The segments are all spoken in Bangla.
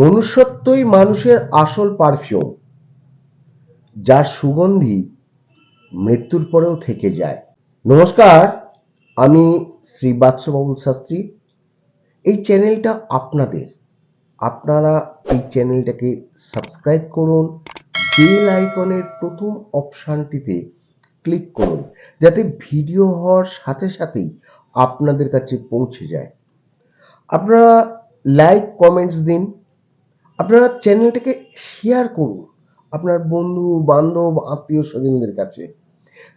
মনুষ্যত্বই মানুষের আসল পারফিউম, যার সুগন্ধি মৃত্যুর পরেও থেকে যায়। নমস্কার, আমি শ্রী বাৎসবাবুল শাস্ত্রী। এই চ্যানেলটা আপনাদের, আপনারা এই চ্যানেলটাকে সাবস্ক্রাইব করুন, বেল আইকনের প্রথম অপশানটিতে ক্লিক করুন, যাতে ভিডিও হওয়ার সাথে সাথেই আপনাদের কাছে পৌঁছে যায়। আপনারা লাইক, কমেন্টস দিন আপনারা চ্যানেলটাকে শেয়ার করুন আপনার বন্ধু, বান্ধব, আত্মীয় স্বজনদের কাছে,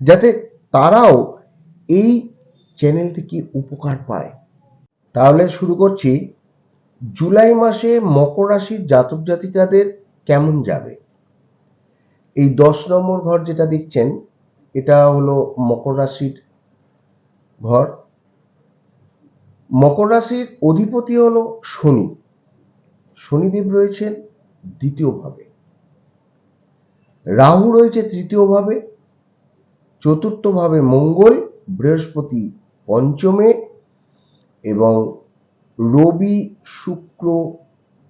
যাতে তারাও এই চ্যানেল থেকে উপকার পায়। তাহলে শুরু করছি, জুলাই মাসে মকর রাশির জাতক জাতিকাদের কেমন যাবে? এই দশ নম্বর ঘর যেটা দেখছেন, এটা হলো মকর রাশির ঘর। মকর রাশির অধিপতি হলো শনি। শনিদেব রয়েছেন দ্বিতীয় ভাবে রাহু রয়েছে তৃতীয় ভাবে চতুর্থ ভাবে মঙ্গল, বৃহস্পতি পঞ্চমে এবং রবি শুক্র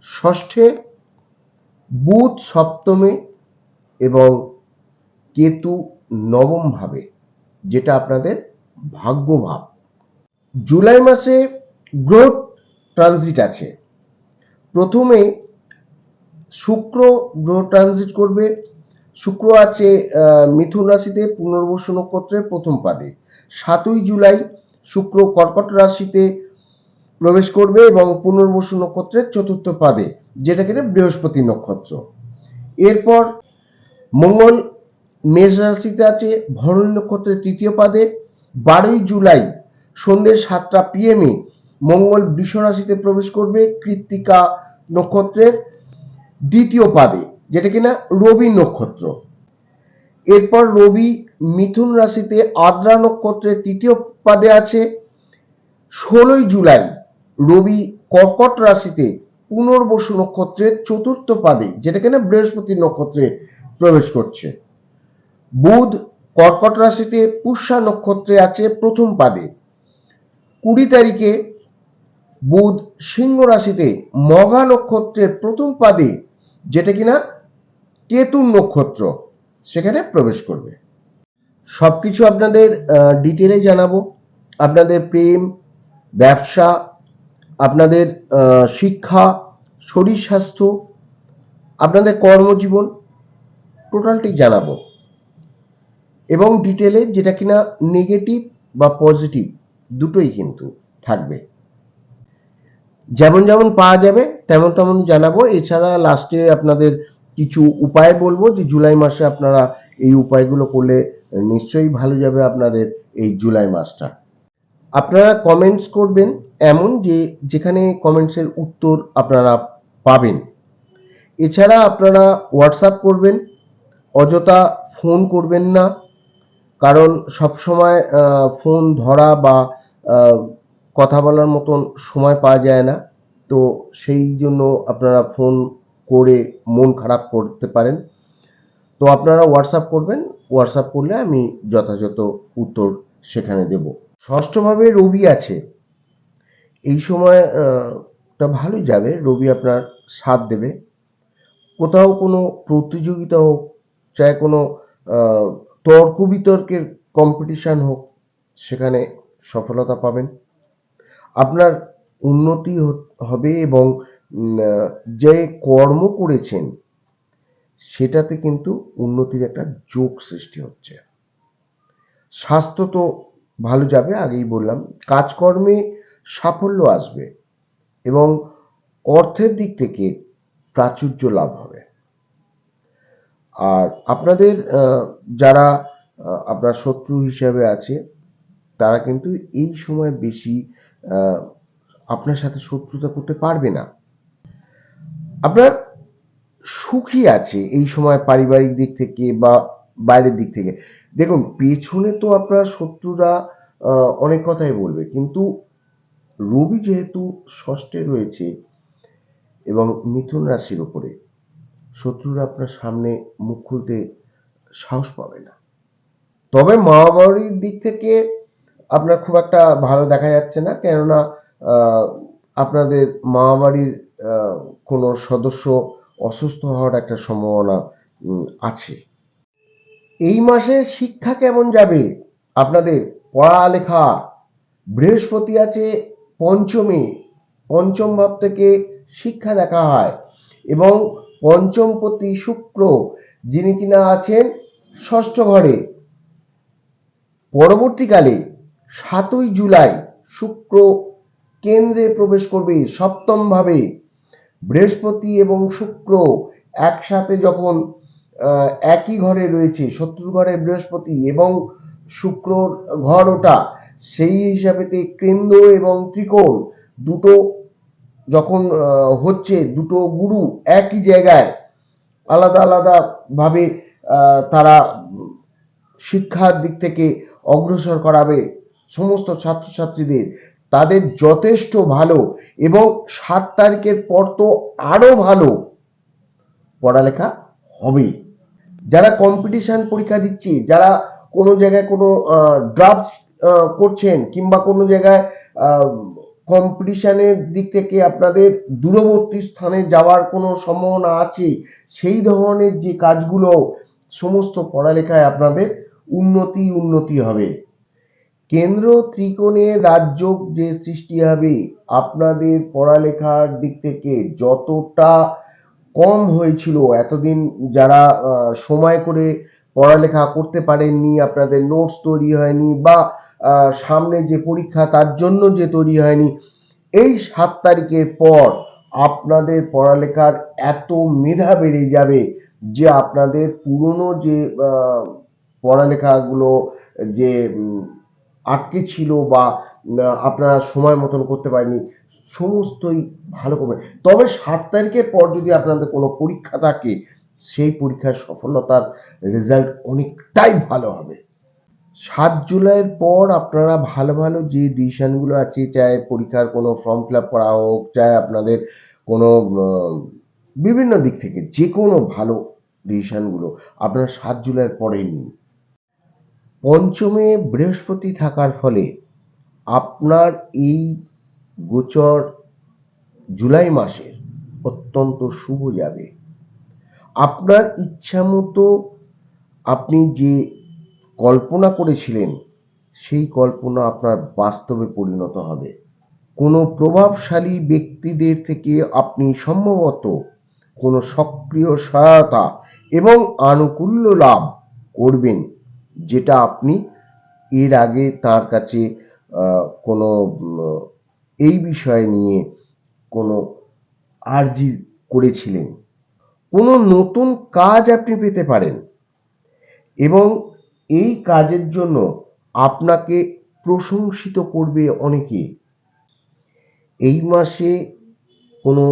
ষষ্ঠে, বুধ সপ্তমে এবং কেতু নবম ভাবে যেটা আপনাদের ভাগ্যভাব। জুলাই মাসে গ্রোথ ট্রানজিট আছে। প্রথমে শুক্র গ্রহ ট্রানজিট করবে। শুক্র আছে মিথুন রাশিতে পুনর্বসু নক্ষত্রের প্রথম পাদে। সাতই জুলাই শুক্র কর্কট রাশিতে প্রবেশ করবে এবং পুনর্বসু নক্ষত্রের চতুর্থ পাদে, যেটা কিনা বৃহস্পতি নক্ষত্র। এরপর মঙ্গল মেষ রাশিতে আছে, ভরণী নক্ষত্রের তৃতীয় পাদে। বারোই জুলাই সন্ধ্যে সাতটা পিএমে মঙ্গল বৃষ রাশিতে প্রবেশ করবে, কৃত্তিকা নক্ষত্রের দ্বিতীয় পাদে, যেটা কিনা রবি নক্ষত্র। এরপর রবি মিথুন রাশিতে আদ্রা নক্ষত্রের তৃতীয় পাদে আছে। ষোলোই জুলাই রবি কর্কট রাশিতে পুনর্বসু নক্ষত্রের চতুর্থ পাদে, যেটা কিনা বৃহস্পতি নক্ষত্রে প্রবেশ করছে। বুধ কর্কট রাশিতে পুষ্যা নক্ষত্রে আছে প্রথম পাদে। কুড়ি তারিখে বুধ সিংহ রাশিতে মঘা নক্ষত্রের প্রথম পাদে, যেটা কিনা কেতুর নক্ষত্র, সেখানে প্রবেশ করবে। সবকিছু আপনাদের ডিটেলে জানাব। আপনাদের প্রেম, ব্যবসা, আপনাদের শিক্ষা, শরীর স্বাস্থ্য, আপনাদের কর্মজীবন, টোটালটি জানাব। এবং ডিটেলে যেটা কিনা নেগেটিভ বা পজিটিভ, দুটোই কিন্তু থাকবে। যেমন যেমন পাওয়া যাবে, তেমন তেমন জানাব। এছাড়া লাস্টে আপনাদের কিছু উপায় বলব যে, জুলাই মাসে আপনারা এই উপায়গুলো করলে নিশ্চয়ই ভালো যাবে আপনাদের এই জুলাই মাসটা। আপনারা কমেন্টস করবেন এমন যে, যেখানে কমেন্টসের উত্তর আপনারা পাবেন। এছাড়া আপনারা হোয়াটসঅ্যাপ করবেন, অযথা ফোন করবেন না। কারণ সবসময় ফোন ধরা বা কথা বলার মতন সময় পাওয়া যায় না। তো সেই জন্য আপনারা ফোন করে মন খারাপ করতে পারেন। তো আপনারা হোয়াটসঅ্যাপ করবেন। হোয়াটসঅ্যাপ করলে আমি যথাযথ উত্তর সেখানে দেব। ষষ্ঠভাবে রবি আছে। এই সময় আহ, টা ভালোই যাবে। রবি আপনার সাথ দেবে। কোথাও কোনো প্রতিযোগিতা হোক চাই কোনো তর্ক বিতর্কের কম্পিটিশন হোক সেখানে সফলতা পাবেন। আপনার উন্নতি হবে এবং যে কর্ম করেছেন, সেটাতে কিন্তু উন্নতির একটা যোগ সৃষ্টি হচ্ছে। স্বাস্থ্য তো ভালো যাবে, আগেই বললাম। কাজকর্মে সাফল্য আসবে এবং অর্থের দিক থেকে প্রাচুর্য লাভ হবে। আর আপনাদের যারা আপনার শত্রু হিসাবে আছে, তারা কিন্তু এই সময় বেশি আপনার সাথে শত্রুতা করতে পারবে না। আপনার সুখী আছে এই সময় পারিবারিক দিক থেকে বা বাইরের দিক থেকে। দেখুন, পেছনে তো আপনার শত্রুরা অনেক কথাই বলবে, কিন্তু রবি যেহেতু ষষ্ঠে রয়েছে এবং মিথুন রাশির উপরে, শত্রুরা আপনার সামনে মুখ খুলতে সাহস পাবে না। তবে মা বাড়ির দিক থেকে আপনার খুব একটা ভালো দেখা যাচ্ছে না, কেননা আপনাদের মা বাড়ির কোনো সদস্য অসুস্থ হওয়ার একটা সম্ভাবনা আছে। এই মাসে শিক্ষা কেমন যাবে? আপনাদের পড়ালেখা বৃহস্পতি আছে পঞ্চমে, পঞ্চম ভাব থেকে শিক্ষা দেখা হয় এবং পঞ্চমপতি শুক্র, যিনি কিনা আছেন ষষ্ঠ ঘরে। পরবর্তীকালে সাতই জুলাই শুক্র কেন্দ্রে প্রবেশ করবে সপ্তম ভাবে বৃহস্পতি এবং শুক্র একসাথে যখন একই ঘরে রয়েছে শত্রু ঘরে বৃহস্পতি এবং শুক্রর ঘর ওটা, সেই হিসাবেতে কেন্দ্র এবং ত্রিকোণ দুটো যখন হচ্ছে, দুটো গুরু একই জায়গায় আলাদা আলাদা ভাবে তারা শিক্ষার দিক থেকে অগ্রসর করাবে। সমস্ত ছাত্রছাত্রীদের। তাদের যথেষ্ট ভালো এবং সাত তারিখের পর তো আরও ভালো পড়ালেখা হবে। যারা কম্পিটিশন পরীক্ষা দিচ্ছে, যারা কোনো জায়গায় কোনো ড্রাফটস করছেন কিংবা কোনো জায়গায় কম্পিটিশনের দিক থেকে আপনাদের দূরবর্তী স্থানে যাওয়ার কোনো সম্ভাবনা আছে, সেই ধরনের যে কাজগুলো, সমস্ত পড়ালেখায় আপনাদের উন্নতি উন্নতি হবে। কেন্দ্র ত্রিকোণে রাজ্য যে সৃষ্টি হবে, আপনাদের পড়ালেখার দিক থেকে যতটা কম হয়েছিল, এতদিন যারা সময় করে পড়ালেখা করতে পারেননি, আপনাদের নোটস তৈরি হয়নি বা সামনে যে পরীক্ষা তার জন্য যে তৈরি হয়নি, এই সাত তারিখের পর আপনাদের পড়ালেখার এত মেধা বেড়ে যাবে যে আপনাদের পুরনো যে পড়ালেখাগুলো যে আটকে ছিল বা আপনারা সময় মতন করতে পারেনি সমস্তই ভালো করবে। তবে সাত তারিখের পর যদি আপনাদের কোনো পরীক্ষা থাকে, সেই পরীক্ষার সফলতার রেজাল্ট অনেকটাই ভালো হবে। সাত জুলাইয়ের পর আপনারা ভালো ভালো যে ডিসিশানগুলো আছে, চাই পরীক্ষার কোনো ফর্ম ফিল আপ করা হোক, চাই আপনাদের কোনো বিভিন্ন দিক থেকে যে কোনো ভালো ডিসিশানগুলো আপনারা সাত জুলাইয়ের পরেই নিন। পঞ্চমে বৃহস্পতি থাকার ফলে আপনার এই গোচর জুলাই মাসের অত্যন্ত শুভ যাবে। আপনার ইচ্ছা মতো আপনি যে কল্পনা করেছিলেন, সেই কল্পনা আপনার বাস্তবে পরিণত হবে। কোনো প্রভাবশালী ব্যক্তিদের থেকে আপনি সম্ভবত কোনো সক্রিয় সহায়তা এবং আনুকূল্য লাভ করবেন। যেটা আপনি এর আগে তার কাছে কোনো এই বিষয় নিয়ে কোনো আর্জি করেছিলেন। কোনো নতুন কাজ আপনি পেতে পারেন এবং এই কাজের জন্য আপনাকে প্রশংসিত করবে অনেকে। এই মাসে কোনো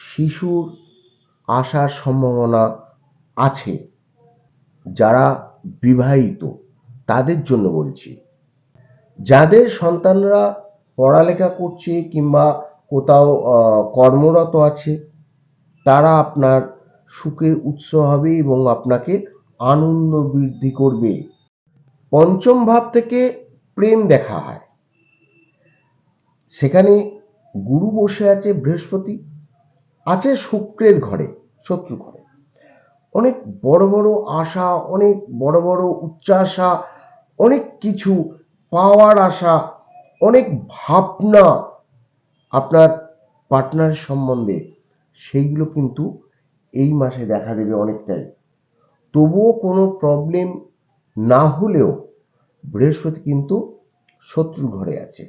শিশুর আসার সম্ভাবনা আছে। যারা বিবাহিত, তাদের জন্য বলছি। যাদের সন্তানরা পড়ালেখা করছে কিংবা কোথাও কর্মরত আছে, তারা আপনার সুখের উৎস হবে এবং আপনাকে আনন্দ বৃদ্ধি করবে। পঞ্চম ভাব থেকে প্রেম দেখা হয়। সেখানে গুরু বসে আছে বৃহস্পতি, আছে শুক্রের ঘরে, শত্রু ঘরে। অনেক বড় বড় আশা, অনেক বড় বড় উচ্চাশা, অনেক কিছু পাওয়ার আশা, অনেক ভাবনা আপনার পার্টনার সম্বন্ধে, সেইগুলো কিন্তু এই মাসে দেখা দেবে অনেকটাই। তবুও কোনো প্রবলেম না হলেও বৃহস্পতি কিন্তু শত্রু ঘরে আছে।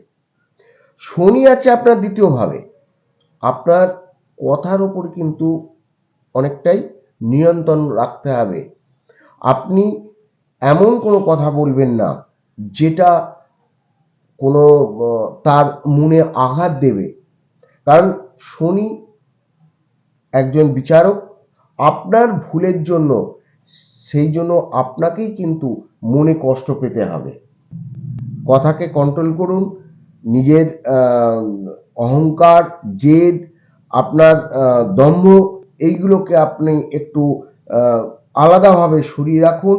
শনি আছে আপনার দ্বিতীয় ভাবে আপনার কথার ওপর কিন্তু অনেকটাই নিয়ন্ত্রণ রাখতে হবে। আপনি এমন কোনো কথা বলবেন না, যেটা কোনো তার মনে আঘাত দেবে। কারণ শনি একজন বিচারক, আপনার ভুলের জন্য, সেই জন্য আপনাকেই কিন্তু মনে কষ্ট পেতে হবে। কথাকে কন্ট্রোল করুন, নিজের অহংকার, জেদ, আপনার দম্ভ এইগুলোকে আপনি একটু আলাদাভাবে সরিয়ে রাখুন।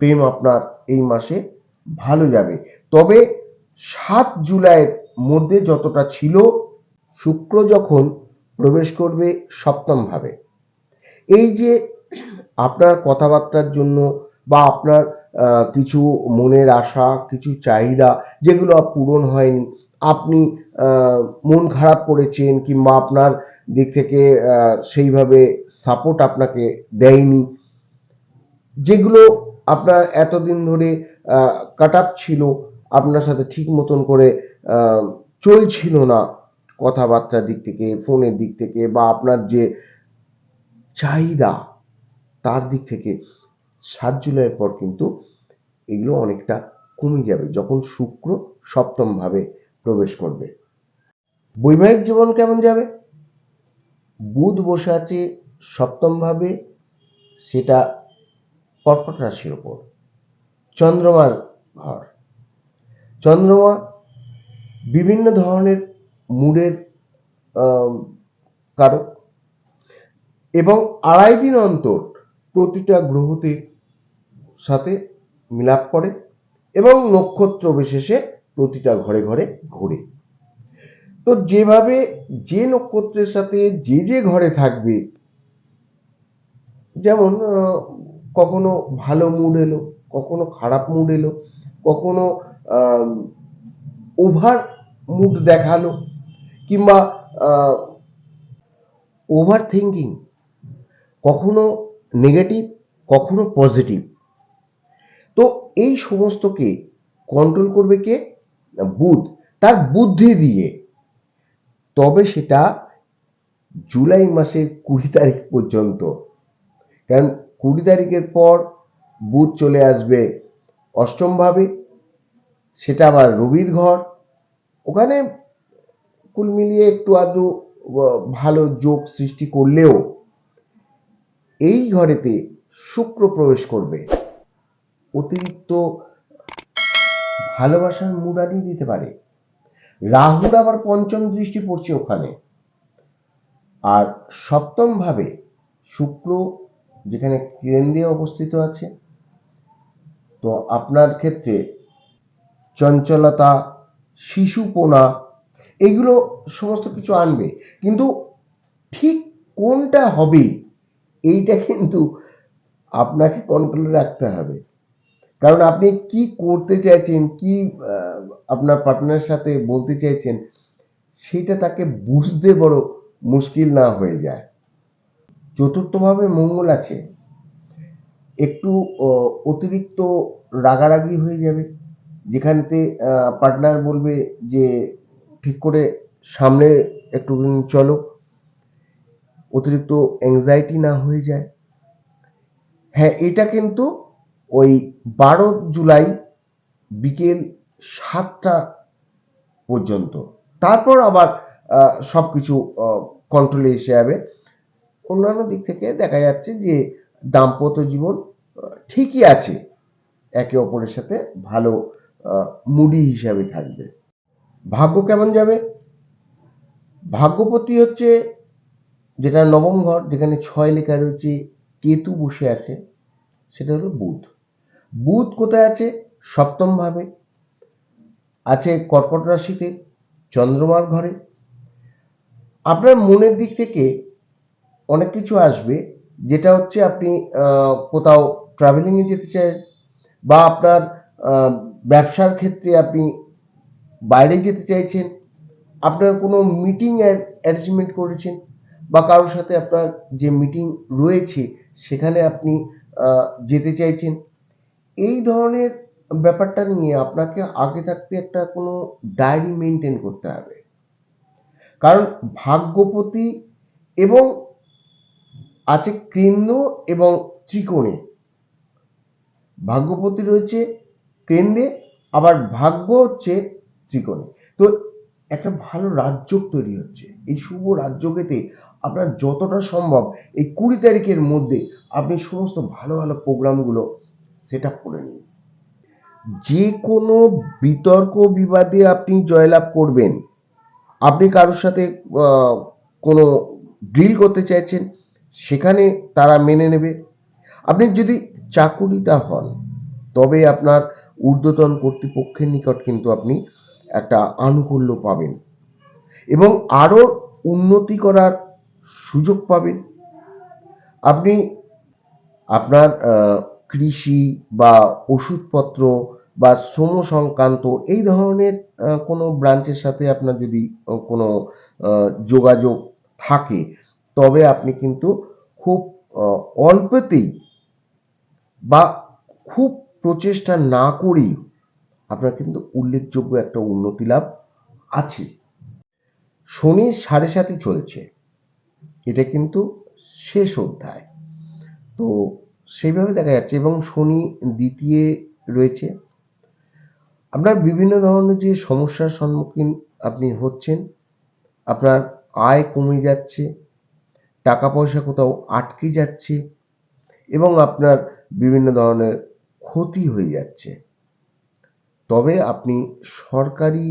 প্রেম আপনার এই মাসে ভালো যাবে। তবে সাত জুলাইয়ের মধ্যে যতটা ছিল, শুক্র যখন প্রবেশ করবে সপ্তম ভাবে এই যে আপনার কথাবার্তার জন্য বা আপনার কিছু মনের আশা, কিছু চাহিদা, যেগুলো পূরণ হয়নি, আপনি মন খারাপ করেছেন কিংবা আপনার দিক থেকে সেইভাবে সাপোর্ট আপনাকে দেয়নি। যেগুলো আপনার এতদিন ধরে কাট আপ ছিল, আপনার সাথে ঠিক মতন করে চলছিল না কথাবার্তার দিক থেকে, ফোনের দিক থেকে বা আপনার যে চাহিদা তার দিক থেকে সাত জুলাইয়ের পর কিন্তু এগুলো অনেকটা কমে যাবে, যখন শুক্র সপ্তম ভাবে প্রবেশ করবে। বৈবাহিক জীবন কেমন যাবে? বুধ বসে আছে সপ্তম ভাবে সেটা কর্কট রাশির ওপর। চন্দ্রমার ঘর চন্দ্রমা বিভিন্ন ধরনের মুডের কারক এবং আড়াই দিন অন্তর প্রতিটা গ্রহতে সাথে মিলাপ করে এবং নক্ষত্র বিশেষে প্রতিটা ঘরে ঘরে ঘোরে। তো যেভাবে যে নক্ষত্রের সাথে যে যে ঘরে থাকবে, যেমন কখনো ভালো মুড এলো, কখনো খারাপ মুড এলো, কখনো ওভার মুড দেখাল, কিংবা ওভার থিঙ্কিং কখনো নেগেটিভ কখনো পজিটিভ তো এই সমস্তকে কন্ট্রোল করবে কে? বুধ। তার বুদ্ধি দিয়ে তবে সেটা জুলাই মাসের কুড়ি তারিখ পর্যন্ত। কারণ কুড়ি তারিখের পর বুধ চলে আসবে অষ্টম ভাবে সেটা আবার রবির ঘর। ওখানে কুল মিলিয়ে একটু আধটু ভালো যোগ সৃষ্টি করলেও এই ঘরেতে শুক্র প্রবেশ করবে। অতিরিক্ত ভালোবাসার মুড আনিয়ে দিতে পারে। রাহুর আবার পঞ্চম দৃষ্টি পড়ছে ওখানে। আর সপ্তম ভাবে শুক্র, যেখানে কেন্দ্রে অবস্থিত আছে, তো আপনার ক্ষেত্রে চঞ্চলতা, শিশুপোনা, এগুলো সমস্ত কিছু আনবে। কিন্তু ঠিক কোনটা হবে, এইটা কিন্তু আপনাকে কন্ট্রোলে রাখতে হবে। কারণ আপনি কি করতে চাইছেন, কি আপনার পার্টনারের সাথে বলতে চাইছেন, সেটা তাকে বুঝতে বড় মুশকিল না হয়ে যায়। চতুর্থভাবে মঙ্গল আছে। একটু অতিরিক্ত রাগারাগি হয়ে যাবে। যেখানতে পার্টনার বলবে যে, ঠিক করে সামনে একটু চলো। অতিরিক্ত অ্যাংজাইটি না হয়ে যায়। হ্যাঁ এটা কিন্তু ওই বারো জুলাই বিকেল সাতটা পর্যন্ত। তারপর আবার সব কিছু কন্ট্রোলে এসে যাবে। অন্যান্য দিক থেকে দেখা যাচ্ছে যে দাম্পত্য জীবন ঠিকই আছে। একে অপরের সাথে ভালো মুডি হিসাবে থাকবে। ভাগ্য কেমন যাবে? ভাগ্যপতি হচ্ছে যেটা নবম ঘর, যেখানে ছয় লেখা রয়েছে, কেতু বসে আছে, সেটা হলো বুধ। বুধ কোথায় আছে? সপ্তম ভাবে। আছে কর্কট রাশিতে, চন্দ্রমার ঘরে। আপনার মনের দিক থেকে অনেক কিছু আসবে, যেটা হচ্ছে আপনি কোথাও ট্রাভেলিংয়ে যেতে চান বা আপনার ব্যবসার ক্ষেত্রে আপনি বাইরে যেতে চাইছেন, আপনার কোনো মিটিং অ্যারেঞ্জমেন্ট করেছেন, বা কারোর সাথে আপনার যে মিটিং রয়েছে, সেখানে আপনি যেতে চাইছেন এই ধরনের ব্যাপারটা নিয়ে আপনাকে আগে থাকতে একটা কোনো ডায়েরি মেনটেন করতে হবে। কারণ ভাগ্যপতি এবং আছে কেন্দ্র এবং ত্রিকোণে। ভাগ্যপতি রয়েছে কেন্দ্রে, আবার ভাগ্য হচ্ছে ত্রিকোণে। তো একটা ভালো রাজযোগ তৈরি হচ্ছে। এই শুভ রাজযোগেতে আপনার যতটা সম্ভব এই কুড়ি তারিখের মধ্যে আপনি সমস্ত ভালো ভালো প্রোগ্রামগুলো সেট আপ করে নিন। যে কোনো বিতর্ক বিবাদে আপনি জয়লাভ করবেন। আপনি কারোর সাথে কোনো ডিল করতে চাইছেন, সেখানে তারা মেনে নেবে। আপনি যদি চাকুরিতা হন, তবে আপনার ঊর্ধ্বতন কর্তৃপক্ষের নিকট কিন্তু আপনি একটা আনুকূল্য পাবেন এবং আরও উন্নতি করার সুযোগ পাবেন। আপনি আপনার কৃষি বা ওষুধপত্র বা শ্রম সংক্রান্ত এই ধরনের কোনো ব্রাঞ্চের সাথে আপনার যদি কোনো যোগাযোগ থাকে, তবে আপনি কিন্তু খুব অল্পতেই বা খুব প্রচেষ্টা না করেই আপনার কিন্তু উল্লেখযোগ্য একটা উন্নতি লাভ আছে। শনি সাড়ে সাতই চলছে। এটা কিন্তু শেষ অধ্যায়। তো সেইভাবে দেখা যাচ্ছে এবং শনি দ্বিতীয় রয়েছে। আপনার বিভিন্ন ধরনের যে সমস্যার সম্মুখীন আপনি হচ্ছেন, আপনার আয় কমে যাচ্ছে টাকা পয়সা কোথাও আটকে যাচ্ছে এবং আপনার বিভিন্ন ধরনের ক্ষতি হয়ে যাচ্ছে। তবে আপনি সরকারি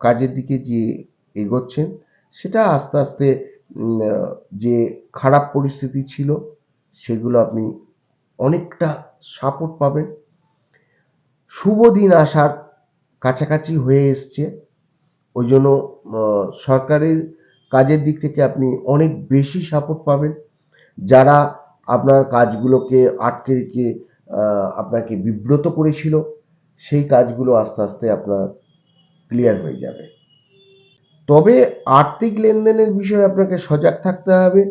কাজের দিকে যে এগোচ্ছেন, সেটা আস্তে আস্তে যে খারাপ পরিস্থিতি ছিল সেগুলো আপনি অনেকটা সাপোর্ট পাবেন। শুভ দিন আসার কাছাকাছি হয়ে এসছে। ওই জন্য সরকারের কাজের দিক থেকে আপনি অনেক বেশি সাপোর্ট পাবেন। যারা আপনার কাজগুলোকে আটকে রেখে আপনাকে বিব্রত করেছিল, সেই কাজগুলো আস্তে আস্তে আপনার ক্লিয়ার হয়ে যাবে। তবে আর্থিক লেনদেনের বিষয়ে আপনাকে সজাগ থাকতে হবে।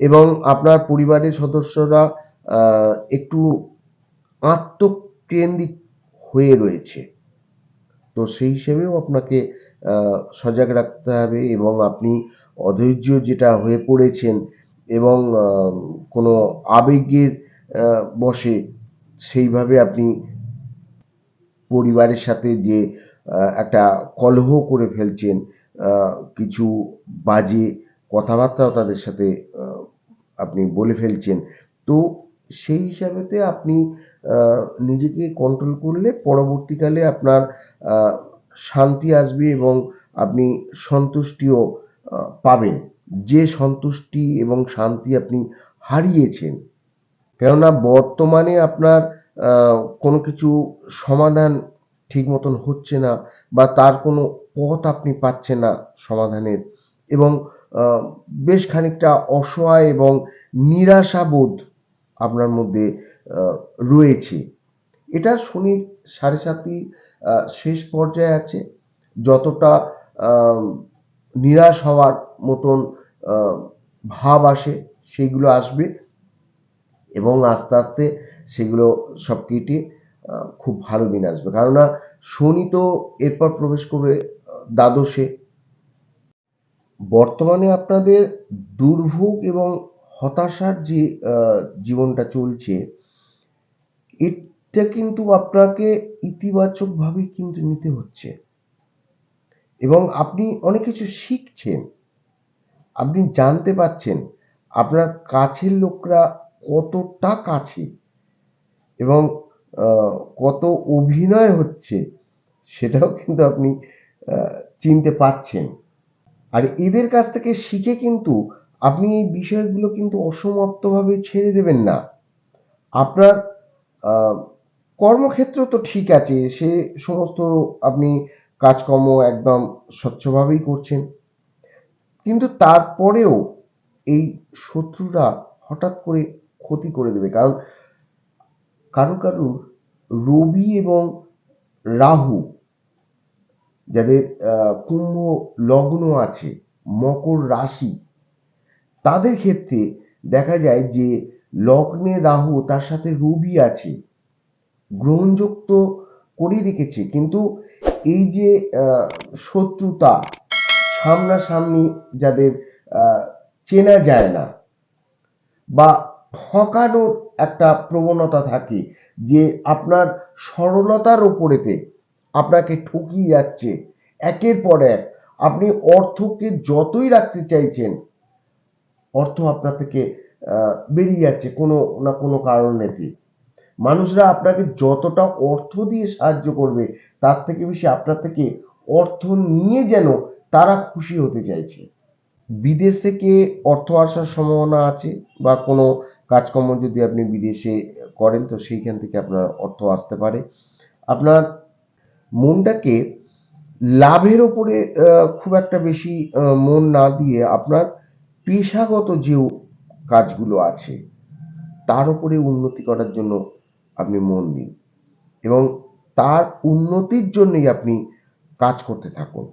এবং আপনার পরিবারের সদস্যরা একটু আত্মকেন্দ্রিক হয়ে রয়েছে। তো সেই হিসেবেও আপনাকে সজাগ রাখতে হবে এবং আপনি অধৈর্য যেটা হয়ে পড়েছেন এবং কোনো আবেগের বশে সেইভাবে আপনি পরিবারের সাথে যে একটা কলহ করে ফেলছেন কিছু বাজে কথাবার্তাও তাদের সাথে আপনি বলে ফেলছেন। তো সেই হিসাবেতে আপনি নিজেকে কন্ট্রোল করলে পরবর্তীকালে আপনার শান্তি আসবে এবং আপনি সন্তুষ্টিও পাবেন। যে সন্তুষ্টি এবং শান্তি আপনি হারিয়েছেন, কেননা বর্তমানে আপনার কোনো কিছু সমাধান ঠিক মতন হচ্ছে না বা তার কোনো পথ আপনি পাচ্ছেন না সমাধানের। এবং বেশ খানিকটা অসহায় এবং নিরাশাবোধ আপনার মধ্যে রয়েছে। এটা শনির সাড়ে সাতই শেষ পর্যায়ে আছে। যতটা নিরাশ হওয়ার মতন ভাব আসে সেইগুলো আসবে এবং আস্তে আস্তে সেগুলো সব কেটে খুব ভালো দিন আসবে। কেননা শনি তো এরপর প্রবেশ করবে দ্বাদশে। বর্তমানে আপনাদের দুর্ভোগ এবং হতাশার যে জীবনটা চলছে, এটা কিন্তু আপনাকে ইতিবাচকভাবে কিন্তু নিতে হচ্ছে। এবং আপনি অনেক কিছু শিখছেন, আপনি জানতে পারছেন আপনার কাছের লোকরা কতটা কাছে এবং কত অভিনয় হচ্ছে, সেটাও কিন্তু আপনি চিনতে পারছেন। আর এদের কাছ থেকে শিখে কিন্তু আপনি এই বিষয়গুলো কিন্তু অসমাপ্তভাবে ছেড়ে দেবেন না। আপনার কর্মক্ষেত্র তো ঠিক আছে, সে সমস্ত আপনি কাজকর্ম একদম স্বচ্ছভাবেই করছেন। কিন্তু তারপরেও এই শত্রুরা হঠাৎ করে ক্ষতি করে দেবে। কারণ, কারও কারও রবি এবং রাহু যাদের কুম্ভ লগ্ন আছে, মকর রাশি, তাদের ক্ষেত্রে দেখা যায় যে, লগ্নে রাহু তার সাথে রবি আছে, গ্রহণযুক্ত করে রেখেছে, কিন্তু এই যে শত্রুতা সামনাসামনি যাদের চেনা যায় না বা ঠকানোর একটা প্রবণতা থাকে যে, আপনার সরলতার ওপরেতে আপনাকে ঠকিয়ে যাচ্ছে। একের পর এক আপনি অর্থকে যতই রাখতে চাইছেন, অর্থ আপনার থেকে বেরিয়ে যাচ্ছে কোনো না কোনো কারণেতে মানুষরা আপনাকে যতটা অর্থ দিয়ে সাহায্য করবে, তার থেকে বেশি আপনার থেকে অর্থ নিয়ে যেন তারা খুশি হতে চাইছে। বিদেশ থেকে অর্থ আসার সম্ভাবনা আছে বা কোনো কাজকর্ম যদি আপনি বিদেশে করেন, তো সেইখান থেকে আপনার অর্থ আসতে পারে। আপনার মনটাকে লাভের ওপরে খুব একটা বেশি মন না দিয়ে আপনার পেশাগত যে কাজগুলো আছে, তার উপরে উন্নতি করার জন্য আপনি মন দিন। এবং তার উন্নতির জন্যই আপনি কাজ করতে থাকুন।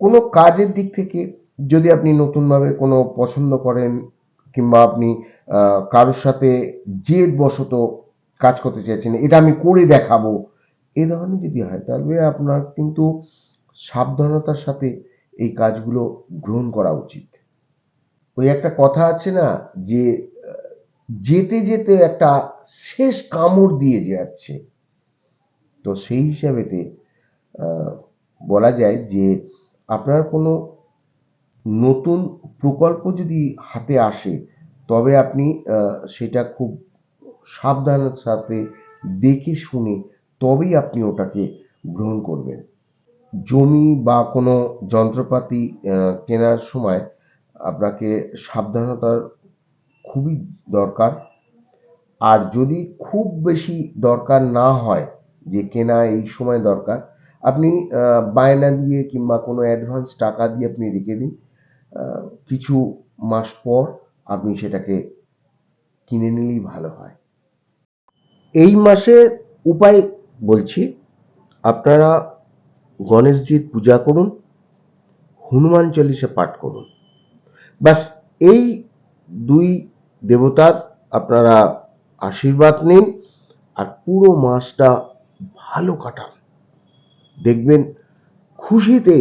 কোনো কাজের দিক থেকে যদি আপনি নতুনভাবে কোনো পছন্দ করেন, কিংবা আপনি কারোর সাথে জেদ বশত কাজ করতে চাইছেন এটা আমি করে দেখাবো এ ধরনের যদি হয়, তাহলে আপনার কিন্তু সাবধানতার সাথে এই কাজগুলো গ্রহণ করা উচিত। ওই একটা কথা আছে না যে, যেতে যেতে একটা শেষ কামড় দিয়ে যাচ্ছে। তো সেই হিসাবেতে বলা যায় যে, আপনার কোনো নতুন প্রকল্প যদি হাতে আসে, তবে আপনি সেটা খুব সাবধানের সাথে দেখে শুনে তবেই আপনি ওটাকে গ্রহণ করবেন। জমি বা কোনো যন্ত্রপাতি কেনার সময় আপনাকে সাবধানতার খুবই দরকার। আর যদি খুব বেশি দরকার না হয় যে কেনা এই সময় দরকার, আপনি বায়না দিয়ে কিংবা কোনো অ্যাডভান্স টাকা দিয়ে আপনি রেখে দিন। কিছু মাস পর আপনি সেটাকে কিনে নিলেই ভালো হয়। এই মাসে উপায় বলছি, আপনারা গণেশজির পূজা করুন, হনুমান চল্লিশা পাঠ করুন। ব্যাস, এই দুই দেবতার আপনারা আশীর্বাদ নিন আর পুরো মাসটা ভালো কাটান। দেখবেন খুশিতে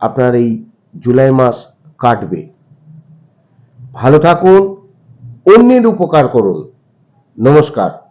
আপনার এই জুলাই মাস কাটবে। ভালো থাকুন, অন্যের উপকার করুন। নমস্কার।